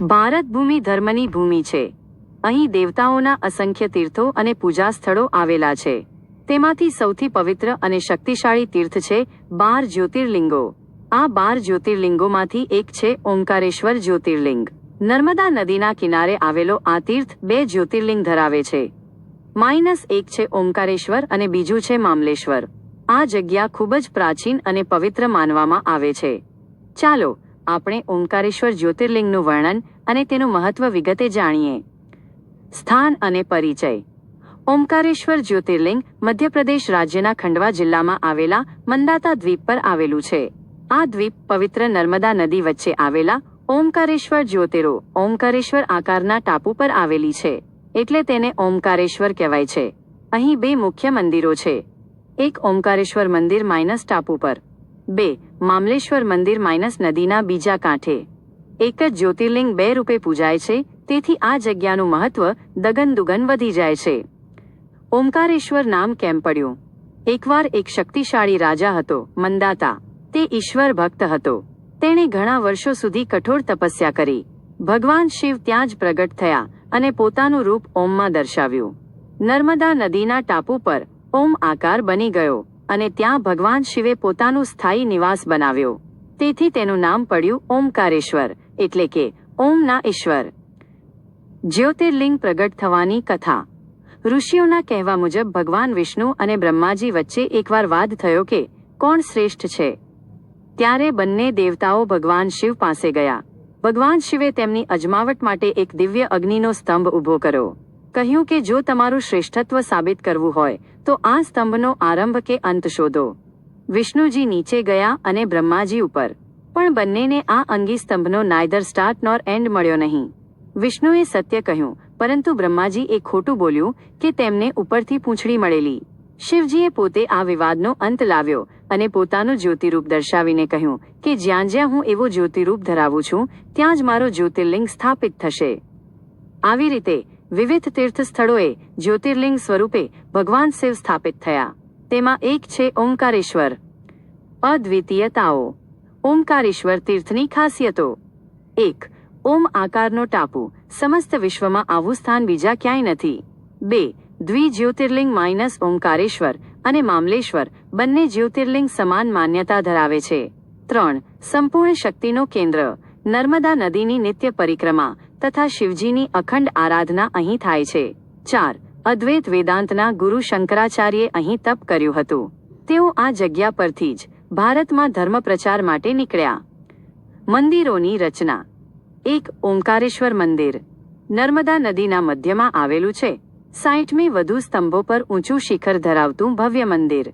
ભારત ભૂમિ ધર્મની ભૂમિ છે. અહીં દેવતાઓના અસંખ્ય તીર્થો અને પૂજા સ્થળો આવેલા છે. તેમાંથી સૌથી પવિત્ર અને શક્તિશાળી તીર્થ છે બાર જ્યોતિર્લિંગો. આ બાર જ્યોતિર્લિંગોમાંથી એક છે ઓમકારેશ્વર જ્યોતિર્લિંગ. નર્મદા નદીના કિનારે આવેલો આ તીર્થ બે જ્યોતિર્લિંગ ધરાવે છે. માઇનસ એક છે ઓમકારેશ્વર અને બીજું છે મામલેશ્વર. આ જગ્યા ખૂબ જ પ્રાચીન અને પવિત્ર માનવામાં આવે છે. ચાલો આપણે ઓમકારેશ્વર જ્યોતિર્લિંગનું વર્ણન અને તેનું મહત્વ વિગતે જાણીએ. સ્થાન અને પરિચય. ઓમકારેશ્વર જ્યોતિર્લિંગ મધ્યપ્રદેશ રાજ્યના ખંડવા જિલ્લામાં આવેલા મંદાતા દ્વીપ પર આવેલું છે. આ દ્વીપ પવિત્ર નર્મદા નદી વચ્ચે આવેલા ઓમકારેશ્વર જ્યોતિરો ઓમકારેશ્વર આકારના ટાપુ પર આવેલી છે, એટલે તેને ઓમકારેશ્વર કહેવાય છે. અહીં બે મુખ્ય મંદિરો છે. એક ઓમકારેશ્વર મંદિર માઇનસ ટાપુ પર. બે, મામલેશ્વર મંદિર માઇનસ નદીના બીજા કાંઠે. એક જ જ્યોતિર્લિંગ બે રૂપે પૂજાય છે, તેથી આ જગ્યાનું મહત્વ દગન દુગન વધી જાય છે. ઓમકારેશ્વર નામ કેમ પડ્યું? એકવાર એક શક્તિશાળી રાજા હતો, મંદાતા. તે ઈશ્વર ભક્ત હતો. તેણે ઘણા વર્ષો સુધી કઠોર તપસ્યા કરી. ભગવાન શિવ ત્યાં જ પ્રગટ થયા અને પોતાનું રૂપ ઓમમાં દર્શાવ્યું. નર્મદા નદીના ટાપુ પર ઓમ આકાર બની ગયો. અને ત્યાં ભગવાન શિવે પોતાનું સ્થાયી નિવાસ બનાવ્યો. તેથી તેનું નામ પડ્યું ઓમકારેશ્વર, એટલે કે ઓમના ઈશ્વર. જ્યોતિર્લિંગ પ્રગટ થવાની કથા. ઋષિઓના કહેવા મુજબ ભગવાન વિષ્ણુ અને બ્રહ્માજી વચ્ચે એકવાર વાદ થયો કે કોણ શ્રેષ્ઠ છે? ત્યારે બંને દેવતાઓ ભગવાન શિવ પાસે ગયા. ભગવાન શિવે તેમની અજમાવટ માટે એક દિવ્ય અગ્નિનો સ્તંભ ઊભો કર્યો. કહ્યું કે જો તમારું શ્રેષ્ઠત્વ સાબિત કરવું હોય તો આ સ્તંભનો આરંભ કે અંત શોધો. વિષ્ણુજી નીચે ગયા અને બ્રહ્માજી ઉપર. પણ બંનેને આ અંગી સ્તંભનો નાયધર સ્ટાર્ટ નોર એન્ડ મળ્યો નહીં. વિષ્ણુએ સત્ય કહ્યું, પરંતુ બ્રહ્માજી એ ખોટું બોલ્યું કે તેમને ઉપરથી પૂંછડી મળેલી. શિવજીએ પોતે આ વિવાદનો અંત લાવ્યો અને પોતાનું જ્યોતિરૂપ દર્શાવીને કહ્યું કે જ્યાં જ્યાં હું એવો જ્યોતિરૂપ ધરાવું છું, ત્યાં જ મારો જ્યોતિર્લિંગ સ્થાપિત થશે. આવી રીતે વિવિધ તીર્થ સ્થળોએ જ્યોતિર્લિંગ સ્વરૂપે ભગવાન શિવ સ્થાપિત થયા. તેમાં એક છે ઓમકારેશ્વર. અદ્વિતીયતાઓ. ઓમકારેશ્વર તીર્થની ખાસિયતો. એક, ઓમ આકારનો ટાપુ. સમસ્ત વિશ્વમાં આવું સ્થાન બીજા ક્યાંય નથી. બે, દ્વિજ્યોતિર્લિંગ માઇનસ ઓમકારેશ્વર અને મામલેશ્વર બંને જ્યોતિર્લિંગ સમાન માન્યતા ધરાવે છે. ત્રણ, સંપૂર્ણ શક્તિનો કેન્દ્ર. નર્મદા નદીની નિત્ય પરિક્રમા તથા શિવજીની અખંડ આરાધના અહીં થાય છે. ચાર, અદ્વૈત વેદાંતના ગુરુ શંકરાચાર્યે અહીં તપ કર્યું હતું. તેઓ આ જગ્યા પરથી જ ભારતમાં ધર્મ પ્રચાર માટે નીકળ્યા. મંદિરોની રચના. એક ઓમકારેશ્વર મંદિર. નર્મદા નદીના મધ્યમાં આવેલું છે. સાઠમી વધુ સ્તંભો પર ઊંચું શિખર ધરાવતું ભવ્ય મંદિર.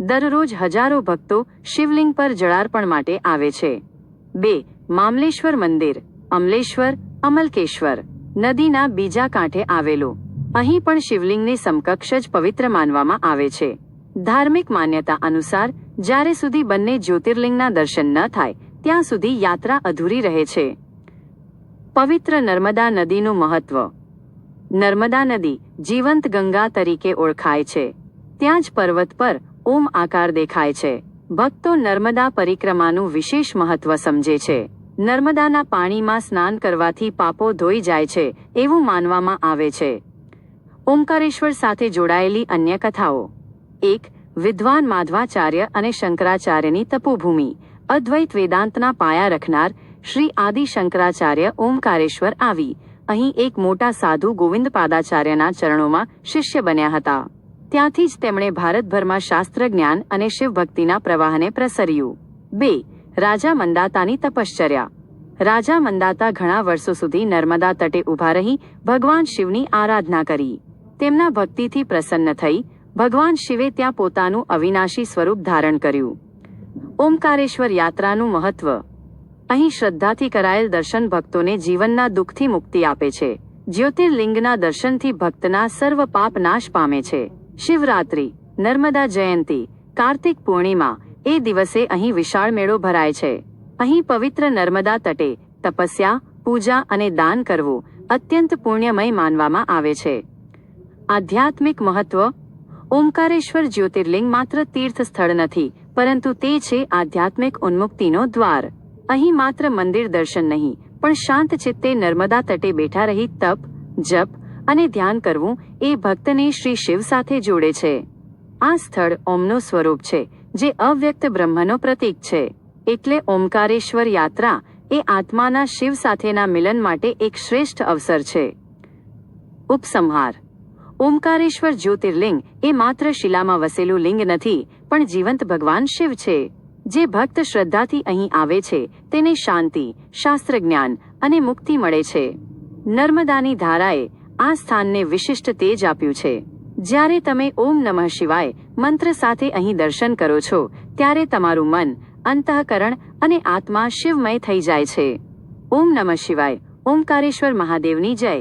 દરરોજ હજારો ભક્તો શિવલિંગ પર જળાર્પણ માટે આવે છે. બે મામલેશ્વર મંદિર, અમલેશ્વર, અમલકેશ્વર નદીના બીજા કાંઠે આવેલું. અહીં પણ શિવલિંગની સમકક્ષ જ પવિત્ર માનવામાં આવે છે. ધાર્મિક માન્યતા અનુસાર, જ્યારે સુધી બંને જ્યોતિર્લિંગના દર્શન ન થાય, ત્યાં સુધી યાત્રા અધૂરી રહે છે. પવિત્ર નર્મદા નદીનું મહત્વ. નર્મદા નદી જીવંત ગંગા તરીકે ઓળખાય છે. ત્યાં જ પર્વત પર ઓમ આકાર દેખાય છે. ભક્તો નર્મદા પરિક્રમાનું વિશેષ મહત્વ સમજે છે. નર્મદાના પાણીમાં સ્નાન કરવાથી પાપો ધોઈ જાય છે, એવું માનવામાં આવે છે. ઓમકારેશ્વર સાથે જોડાયેલી અન્ય કથાઓ. એક, વિદ્વાન માધવાચાર્ય અને શંકરાચાર્યની તપોભૂમિ. અદ્વૈત વેદાંતના પાયા રખનાર શ્રી આદિ શંકરાચાર્ય ઓમકારેશ્વર આવી. અહીં એક મોટા સાધુ ગોવિંદ પાદાચાર્યના ચરણોમાં શિષ્ય બન્યા હતા. ત્યાંથી જ તેમણે ભારતભરમાં શાસ્ત્ર જ્ઞાન અને શિવભક્તિના પ્રવાહને પ્રસર્યું. બે રાજા મંદાતાની તપશ્ચર્યા. રાજા મંદાતા ઘણા વર્ષો સુધી નર્મદા તટે ઊભા રહી ભગવાન શિવની આરાધના કરી. તેમના ભક્તિથી પ્રસન્ન થઈ, ભગવાન શિવે ત્યાં પોતાનું અવિનાશી સ્વરૂપ ધારણ કર્યું. ઓમકારેશ્વર યાત્રાનું મહત્વ. અહીં શ્રદ્ધાથી કરાયેલ દર્શન ભક્તોને જીવનના દુઃખથી મુક્તિ આપે છે. જ્યોતિર્લિંગના દર્શનથી ભક્તના સર્વ પાપ નાશ પામે છે. શિવરાત્રી, નર્મદા જયંતી, કાર્તિક પૂર્ણિમા એ દિવસે અહીં વિશાળ મેળો ભરાય છે. અહીં પવિત્ર નર્મદા તટે તપસ્યા, પૂજા અને દાન કરવું અત્યંત પુણ્યમય માનવામાં આવે છે. આધ્યાત્મિક મહત્વ, ઓમકારેશ્વર જ્યોતિર્લિંગ માત્ર તીર્થ સ્થળ નથી, પરંતુ તે છે આધ્યાત્મિક ઉન્મુક્તિનો દ્વાર. અહીં માત્ર મંદિર દર્શન નહીં, પણ શાંત ચિત્તે નર્મદા તટે બેઠા રહી તપ, જપ અને ધ્યાન કરવું એ ભક્તને શ્રી શિવ સાથે જોડે છે. આ સ્થળ ઓમનું સ્વરૂપ છે. જે અવ્યક્ત બ્રહ્મનો પ્રતીક છે. એટલે ઓમકારેશ્વર યાત્રા એ આત્માના શિવ સાથેના મિલન માટે એક શ્રેષ્ઠ અવસર છે. ઉપસંહાર. ઓમકારેશ્વર જ્યોતિર્લિંગ એ માત્ર શિલામાં વસેલું લિંગ નથી, પણ જીવંત ભગવાન શિવ છે. જે ભક્ત શ્રદ્ધાથી અહીં આવે છે, તેને શાંતિ શાસ્ત્ર જ્ઞાન અને મુક્તિ મળે છે. નર્મદાની ધારાએ આ સ્થાનને વિશિષ્ટ તેજ આપ્યું છે. જ્યારે તમે ઓમ નમઃ શિવાય મંત્ર સાથે અહીં દર્શન કરો છો, ત્યારે તમારું મન અંતઃકરણ અને આત્મા શિવમય થઈ જાય છે. ઓમ નમઃ શિવાય, ઓમકારેશ્વર મહાદેવની જય.